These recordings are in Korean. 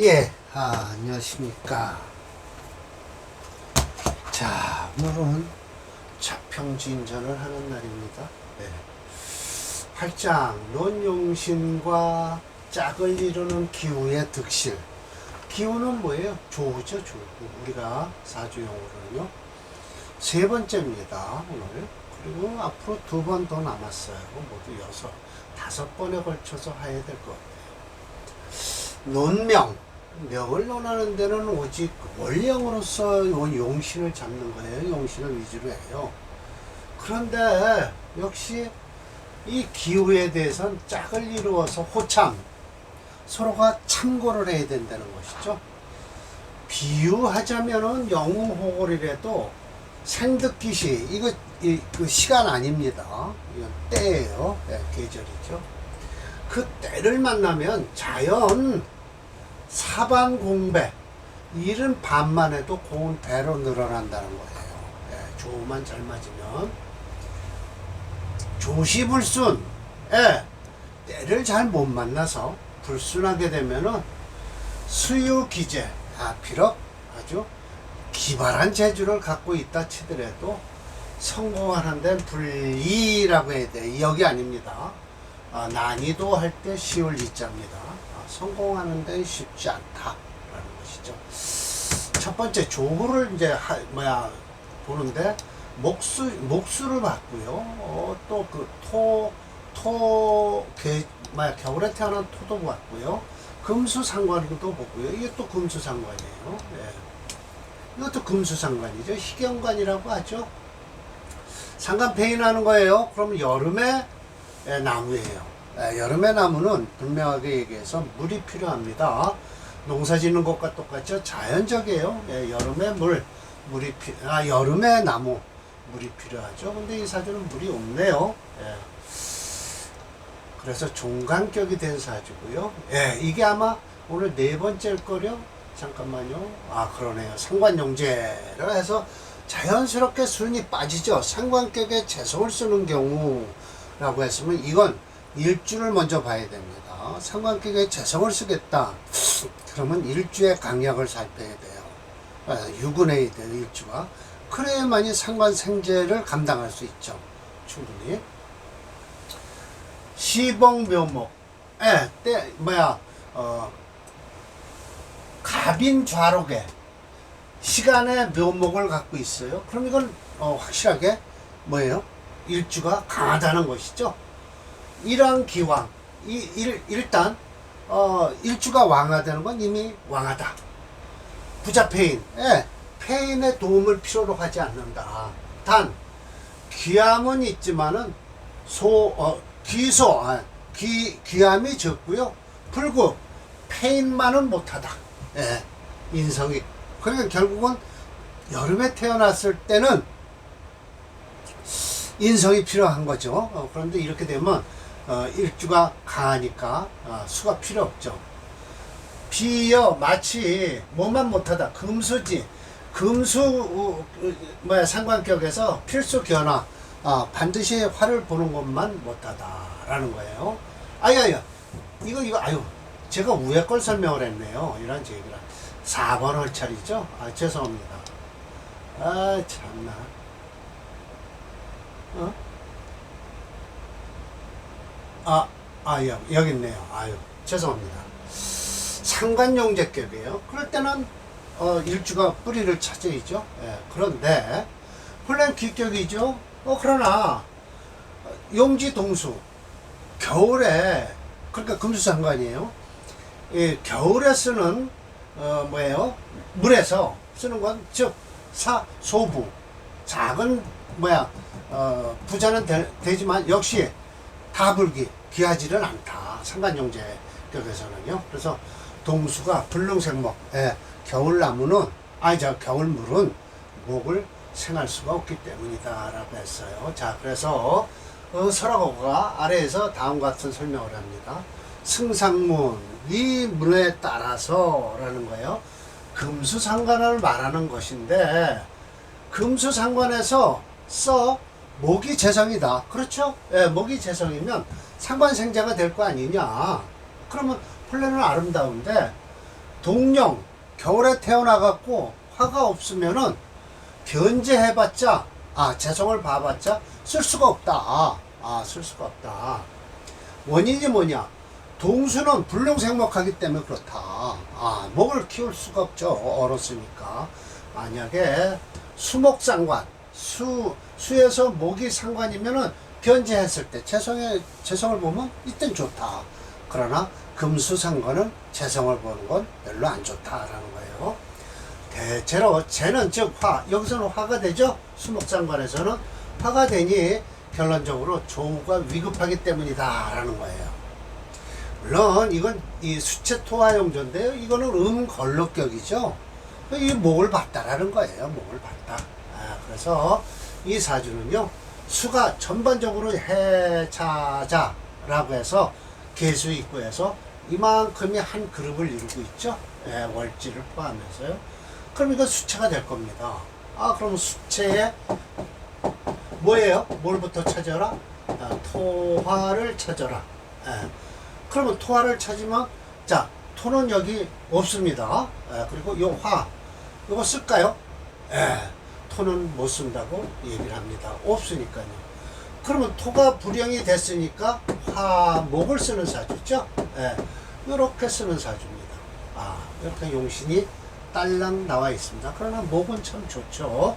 예, 아, 안녕하십니까. 자, 오늘은 자평진전을 하는 날입니다. 네. 활장, 논용신과 짝을 이루는 기후의 득실. 기후는 뭐예요? 조죠, 조. 우리가 사주용어로는요. 세 번째입니다, 오늘. 그리고 앞으로 두 번 더 남았어요. 모두 여섯, 다섯 번에 걸쳐서 해야 될 것 같아요. 논명 명을 논하는 데는 오직 원령으로서 요 용신을 잡는 거예요. 용신을 위주로 해요. 그런데 역시 이 기후에 대해서는 짝을 이루어서 호참 서로가 참고를 해야 된다는 것이죠. 비유하자면은 영웅호골이라도 생득기시 이거 이, 그 시간 아닙니다. 이건 때예요. 네, 계절이죠. 그 때를 만나면 자연 사반 공배 일은 반만 해도 고운 배로 늘어난다는 거예요. 예, 조만 잘 맞으면 조시불순 예, 때를 잘 못 만나서 불순하게 되면은 수유기재 아 비록 아주 기발한 재주를 갖고 있다 치더라도 성공하는 데는 불이라고 해야 돼. 여기 아닙니다. 아, 난이도 할 때 쉬울 이자입니다. 아, 성공하는 데는 쉽지 않다라는 것이죠. 첫 번째 조구를 이제 하, 뭐야 보는데 목수 목수를 봤고요. 어, 또그토토개 뭐야 겨울에 태어난 토도 봤고요. 금수상관도 보고요. 이게 또 금수상관이에요. 예. 이것도 금수상관이죠. 희경관이라고 하죠. 상관 페인하는 거예요. 그러면 여름에 예, 나무예요. 예, 여름의 나무는 분명하게 얘기해서 물이 필요합니다. 농사 짓는 것과 똑같죠. 자연적이에요. 예, 여름에 물, 물이 피, 아, 여름에 나무, 물이 필요하죠. 근데 이 사주는 물이 없네요. 예. 그래서 종간격이 된 사주고요. 예, 이게 아마 오늘 네 번째일 거요. 잠깐만요. 아, 그러네요. 상관용제를 해서 자연스럽게 순이 빠지죠. 상관격에 재성을 쓰는 경우라고 했으면 이건 일주를 먼저 봐야 됩니다. 상관격에 재성을 쓰겠다. 그러면 일주의 강약을 살펴야 돼요. 아, 유근해야 돼요, 일주가. 그래야만이 상관생제를 감당할 수 있죠. 충분히. 시봉묘목. 예, 때, 뭐야, 어, 갑인 좌록에 시간의 묘목을 갖고 있어요. 그럼 이건 어, 확실하게 뭐예요? 일주가 강하다는 것이죠. 이러한 기왕, 이, 일, 일단 어, 일주가 왕하다는 건 이미 왕하다. 부자 페인, 예, 페인의 도움을 필요로 하지 않는다. 단 귀함은 있지만은 소, 어, 귀소, 아, 귀, 귀함이 적고요. 불구 페인만은 못하다. 예, 인성이. 그러니까 결국은 여름에 태어났을 때는 인성이 필요한 거죠. 어, 그런데 이렇게 되면 어, 일주가 강하니까 어, 수가 필요 없죠. 비여 마치 뭐만 못하다 금수지 금수 어, 어, 뭐야 상관격에서 필수 견화 아, 반드시 화를 보는 것만 못하다라는 거예요. 아야야 이거 이거 아유 제가 위에 걸 설명을 했네요. 이런 얘기를 4번 헐차리죠. 아 죄송합니다. 아 참나. 어? 아, 아, 여기, 여기 있네요. 아유, 죄송합니다. 상관용제격이에요. 그럴 때는, 어, 일주가 뿌리를 찾아야죠. 예, 그런데, 혼란 기격이죠. 어, 그러나, 용지 동수, 겨울에, 그러니까 금수상관이에요. 예, 겨울에 쓰는, 어, 뭐예요? 물에서 쓰는 건, 즉, 사, 소부. 작은, 뭐야, 어, 부자는 되, 지만 역시 다불기 귀하지는 않다. 상관용제격에서는요. 그래서 동수가 불능생목, 예, 겨울나무는 아니 저 겨울물은 목을 생할 수가 없기 때문이다라고 했어요. 자, 그래서 어, 설화고가 아래에서 다음과 같은 설명을 합니다. 승상문 이 문에 따라서라는 거예요. 금수상관을 말하는 것인데 금수상관에서 써 목이 재성이다. 그렇죠? 예, 목이 재성이면 상관생자가 될 거 아니냐. 그러면 폴레는 아름다운데 동령 겨울에 태어나 갖고 화가 없으면은 변제해봤자 아 재성을 봐봤자 쓸 수가 없다 아쓸 수가 없다 원인이 뭐냐 동수는 불룡생목하기 때문에 그렇다 아 목을 키울 수가 없죠 얼었으니까 만약에 수목상관 수 수에서 목이 상관이면은 변제했을 때 재성의 재성을 보면 이땐 좋다 그러나 금수 상관은 재성을 보는 건 별로 안 좋다라는 거예요. 대체로 재는 즉 화, 여기서는 화가 되죠? 수목상관에서는 화가 되니 결론적으로 조우가 위급하기 때문이다라는 거예요. 물론 이건 이 수체 토화용조인데요. 이거는 음걸럭격이죠. 이 목을 봤다라는 거예요. 목을 봤다. 아, 그래서 이 사주는요. 수가 전반적으로 해자자라고 해서 개수 입구에서 이만큼이 한 그룹을 이루고 있죠. 예, 월지를 포함해서요. 그럼 이거 수체가 될 겁니다. 아, 그럼 수체에 뭐예요? 뭘부터 찾아라? 아, 토화를 찾아라. 예. 그러면 토화를 찾으면 자, 토는 여기 없습니다. 예, 그리고 요 화, 이거 쓸까요? 예, 토는 못 쓴다고 얘기를 합니다. 없으니까요. 그러면 토가 불영이 됐으니까 화목을 쓰는 사주죠. 예, 이렇게 쓰는 사주입니다. 아, 이렇게 용신이 딸랑 나와 있습니다. 그러나 목은 참 좋죠.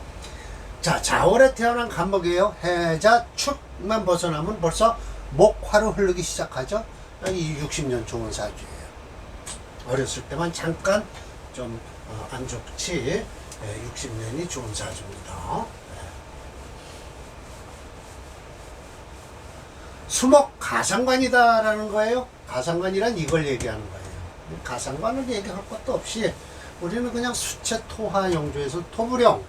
자, 자월에 태어난 간목이에요. 해자 축만 벗어나면 벌써 목화로 흐르기 시작하죠. 이 60년 좋은 사주예요. 어렸을 때만 잠깐 좀 안 좋지. 60년이 좋은 사주입니다. 수목 가상관이다라는 거예요. 가상관이란 이걸 얘기하는 거예요. 가상관을 얘기할 것도 없이 우리는 그냥 수체 토화 용조에서 토불형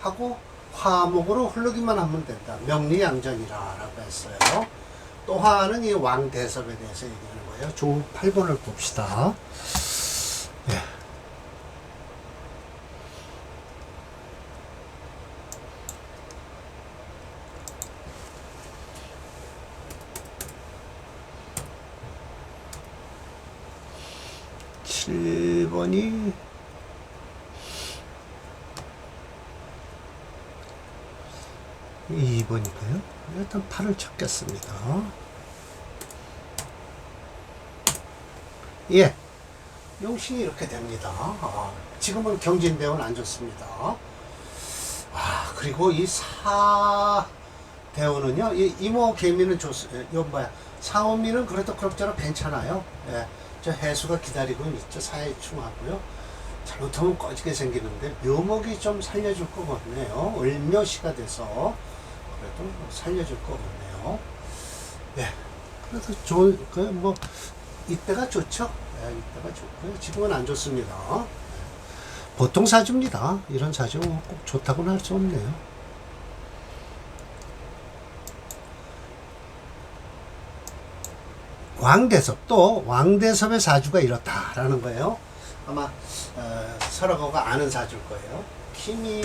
하고 화목으로 흐르기만 하면 된다. 명리양전이라라고 했어요. 또 하나는 이 왕대섭에 대해서 얘기하는 거예요. 조 8번을 봅시다. 7번이 2번이고요. 일단 8을 찾겠습니다. 예. 용신이 이렇게 됩니다. 아, 지금은 경진대원 안 좋습니다. 아, 그리고 이 사대원은요, 이모 개미는 좋, 예, 요 뭐야, 사오미는 그래도 그럭저럭 괜찮아요. 예. 저 해수가 기다리고 있죠. 사해충하고요. 잘못하면 꺼지게 생기는데 묘목이 좀 살려줄 것 같네요. 을묘시가 돼서 그래도 살려줄 것 같네요. 네. 그래서 좋은 그뭐 이때가 좋죠. 네, 이때가 좋고요. 지금은 안 좋습니다. 네. 보통 사주입니다. 이런 사주 꼭 좋다고는 할 수 없네요. 왕대섭 또 왕대섭의 사주가 이렇다라는 거예요. 아마 어, 서로가 아는 사주일 거예요. 키미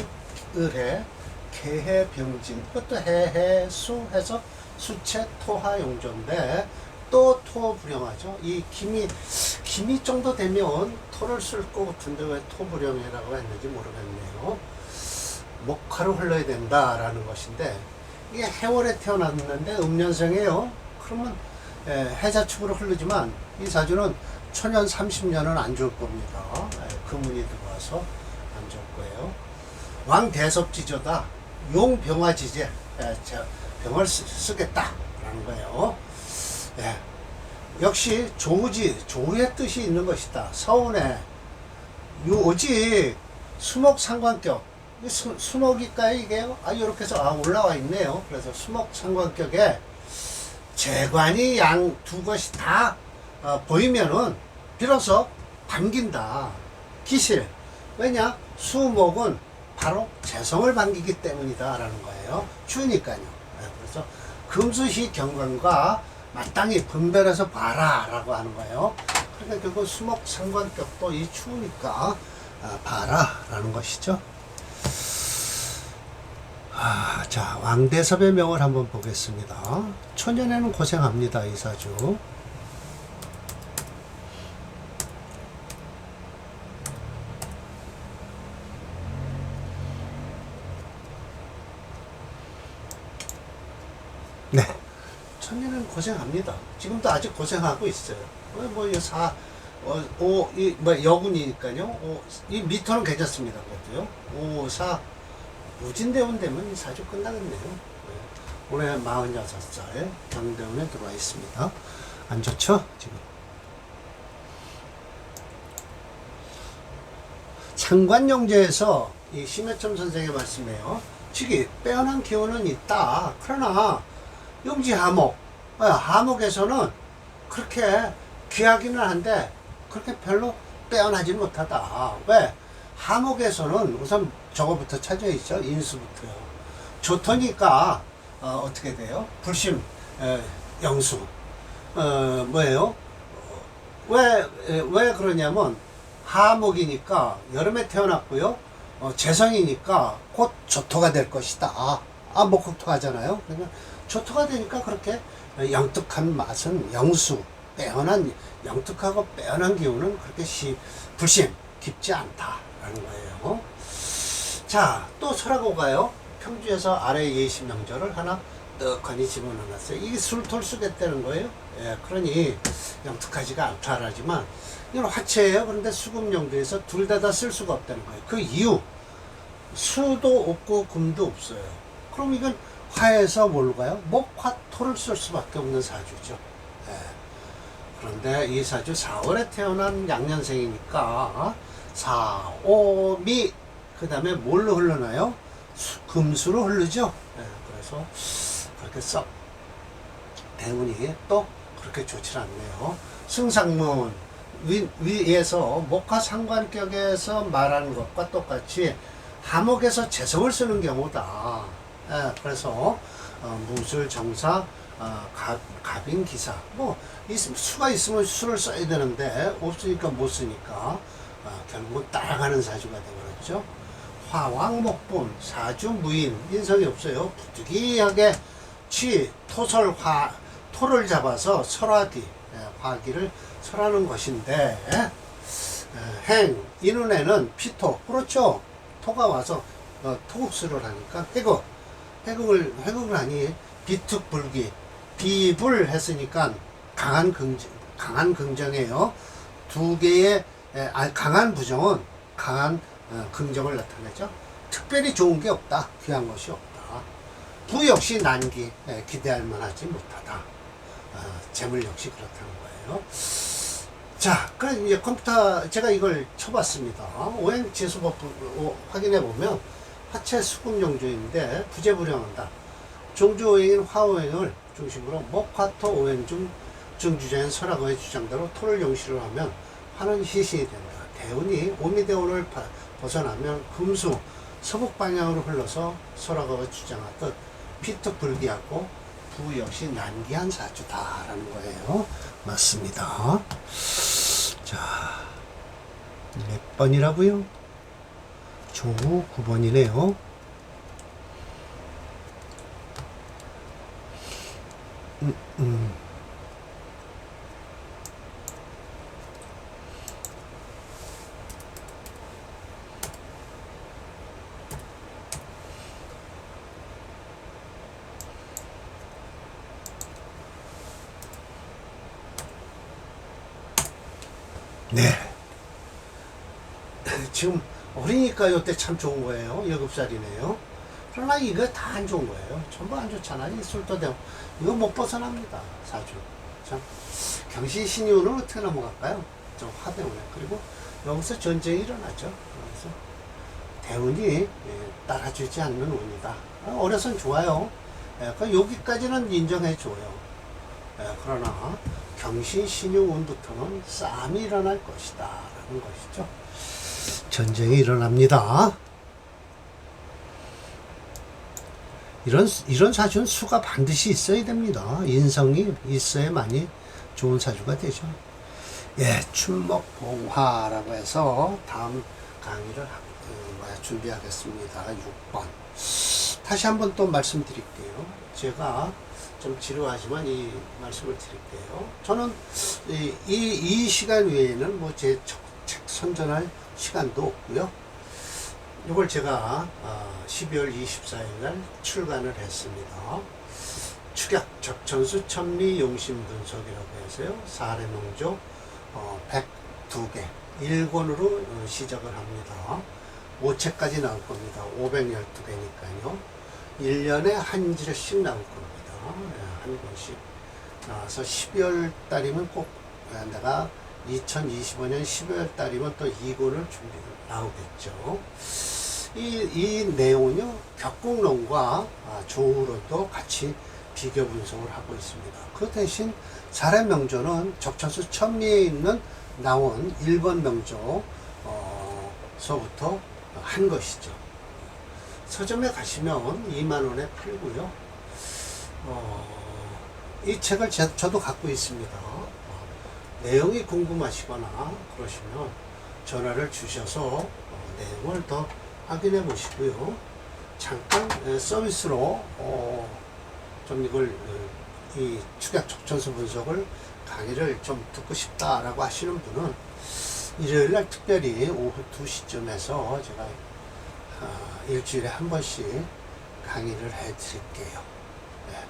을해 개해 병진 그것도 해해 수 해서 수체 토화 용조인데 또 토 불영하죠. 이 김이 김이 정도 되면 토를 쓸 것 같은데 왜 토불영이라고 했는지 모르겠네요. 목화로 흘러야 된다라는 것인데 이게 해월에 태어났는데 음년생이에요. 그러면 예, 해자 축으로 흐르지만 이 사주는 천년 30년은 안 좋을 겁니다. 예, 금운이 들어와서 안 좋을 거예요. 왕 대섭지조다. 용 병화지제. 예, 저 병을 쓰, 쓰겠다 라는 거예요. 예. 역시 조우지, 조우의 뜻이 있는 것이다. 서운에 오직 수목 상관격. 이 수, 수목일까요, 이게? 아, 이렇게 해서, 아, 올라와 있네요. 그래서 수목 상관격에 재관이 양 두 것이 다 어, 보이면은 비로소 반긴다. 기실. 왜냐? 수목은 바로 재성을 반기기 때문이다라는 거예요. 추우니까요. 네, 그래서 금수시 경관과 마땅히 분별해서 봐라라고 하는 거예요. 그러니까 결국 수목 상관격도 이 추우니까 아, 봐라라는 것이죠. 아, 자, 왕대섭의 명을 한번 보겠습니다. 초년에는 고생합니다, 이사주. 네. 천년은 고생합니다. 지금도 아직 고생하고 있어요. 어, 뭐, 이 사, 어, 5, 이, 뭐, 여군이니까요. 5, 이 미터는 괜찮습니다. 그것도요. 5, 4, 우진대원 되면 사주 끝나겠네요. 네. 올해 46살 경대원에 들어와 있습니다. 안 좋죠? 지금. 상관용제에서 이 심해첨 선생의 말씀이에요. 즉이 빼어난 기운은 있다. 그러나 용지 하목, 하목에서는 어, 그렇게 귀하기는 한데 그렇게 별로 빼어나지 못하다. 왜? 하목에서는 우선 저거부터 찾아 있죠. 인수부터요. 좋더니까 어, 어떻게 돼요? 불심, 에, 영수. 어, 뭐예요? 왜, 에, 왜 그러냐면 하목이니까 여름에 태어났고요. 어, 재성이니까 곧 조토가 될 것이다. 아, 아 목흑토 하잖아요. 그러면 조토가 되니까 그렇게 영특한 맛은 영수, 빼어난, 영특하고 빼어난 기운은 그렇게 시, 불심, 깊지 않다 라는 거예요. 자, 또 설하고 가요. 평주에서 아래 예시 명절을 하나 떡하니 집어넣었어요. 이게 술톨 쓰겠다는 거예요. 예, 그러니 영특하지가 않다라지만 이건 화채예요. 그런데 수금 용도에서 둘 다 다 쓸 수가 없다는 거예요. 그 이유 수도 없고 금도 없어요. 그럼 이건 화에서 뭘로 가요? 목화토를 쓸 수밖에 없는 사주죠. 예. 그런데 이 사주 4월에 태어난 양년생이니까 4, 5, 미, 그 다음에 뭘로 흘러나요? 수, 금수로 흐르죠. 예, 그래서 그렇게 썩 대운이 또 그렇게 좋지 않네요. 승상문 위, 위에서 목화 상관격에서 말하는 것과 똑같이 하목에서 재성을 쓰는 경우다. 예, 그래서 어, 무술 정사 어, 갑, 갑인 기사 뭐 있, 수가 있으면 수를 써야 되는데 없으니까 못 쓰니까 어, 결국은 따라가는 사주가 되버렸죠. 화왕 목분 사주 무인 인성이 없어요. 부득이하게 취 토설 화 토를 잡아서 설화기 예, 화기를 설하는 것인데 예, 행 이눈에는 피토 그렇죠. 토가 와서 어, 토국수를 하니까 해극 해극을 해극을 하니 비특불기 비불 했으니까 강한 긍정 강한 긍정이에요. 두 개의 에, 아, 강한 부정은 강한 어, 긍정을 나타내죠. 특별히 좋은 게 없다. 귀한 것이 없다. 부 역시 난기 에, 기대할 만하지 못하다. 어, 재물 역시 그렇다는 거예요. 자, 그럼 이제 컴퓨터 제가 이걸 쳐봤습니다. 오행 지수법 확인해 보면 화체 수급 용조인데 부재불량한다. 종조오행인 화오행을 중심으로 목화토 오행 중 중주자인 설화거의 주장대로 토를 용시를 하면 화는 희신이 된다. 대운이 오미대운을 바- 벗어나면 금수 서북 방향으로 흘러서 설화거가 주장하듯 피트 불기하고 부 역시 난기한 사주다라는 거예요. 맞습니다. 자, 몇 번이라고요? 조 9번이네요. 네. 지금 어리니까 요때 참 좋은 거예요. 여급살이네요. 그러나 이거 다 안 좋은 거예요. 전부 안 좋잖아. 이 술도 되고. 이거 못 벗어납니다. 사주. 참. 경신 신유는 어떻게 넘어갈까요? 좀 화대운에. 그리고 여기서 전쟁이 일어나죠. 그래서 대운이 예, 따라주지 않는 운이다. 아, 어려선 좋아요. 예, 그 여기까지는 인정해줘요. 예, 그러나 경신 신유 운부터는 싸움이 일어날 것이다. 라는 것이죠. 전쟁이 일어납니다. 이런 이런 사주는 수가 반드시 있어야 됩니다. 인성이 있어야만이 좋은 사주가 되죠. 예, 춘목봉화라고 해서 다음 강의를 뭐야, 준비하겠습니다. 6번. 다시 한번 또 말씀드릴게요. 제가 좀 지루하지만 이 말씀을 드릴게요. 저는 이, 이, 이 시간 외에는 뭐 제 책 선전할 시간도 없고요. 이걸 제가 어, 12월 24일 날 출간을 했습니다. 축약 적천수 천미 용심 분석이라고 해서요. 사례 어, 102개 1권으로 어, 시작을 합니다. 5책까지 나올 겁니다. 512개니까요. 1년에 한 질씩 나올 겁니다. 예, 한 권씩. 나와서 12월 달이면 꼭 예, 내가 2025년 12월 달이면 또 2권을 준비 나오겠죠. 이, 이 내용은요, 격국론과 아, 조우론도 같이 비교 분석을 하고 있습니다. 그 대신 사례 명조는 적천수 천리에 있는 나온 1번 명조, 어, 서부터 한 것이죠. 서점에 가시면 2만원에 팔고요. 어, 이 책을 제, 저도 갖고 있습니다. 어, 내용이 궁금하시거나 그러시면 전화를 주셔서 어, 내용을 더 확인해 보시고요. 잠깐 에, 서비스로 어, 좀 이걸 어, 이 축약 적천수 분석을 강의를 좀 듣고 싶다라고 하시는 분은 일요일 날 특별히 오후 2시쯤에서 제가 아, 일주일에 한 번씩 강의를 해 드릴게요. 네.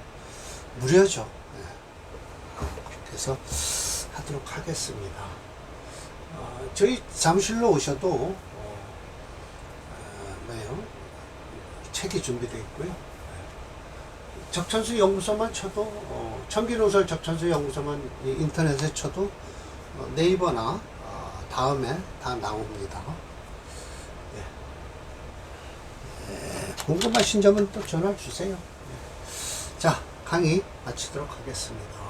무료죠. 네. 해서 하도록 하겠습니다. 어, 저희 사무실로 오셔도 어, 어, 뭐예요? 책이 준비되어 있고요. 네. 적천수 연구소만 쳐도 어, 청기노설 적천수 연구소만 이 인터넷에 쳐도 어, 네이버나 어, 다음에 다 나옵니다. 네. 네, 궁금하신 점은 또 전화 주세요. 네. 자, 강의 마치도록 하겠습니다.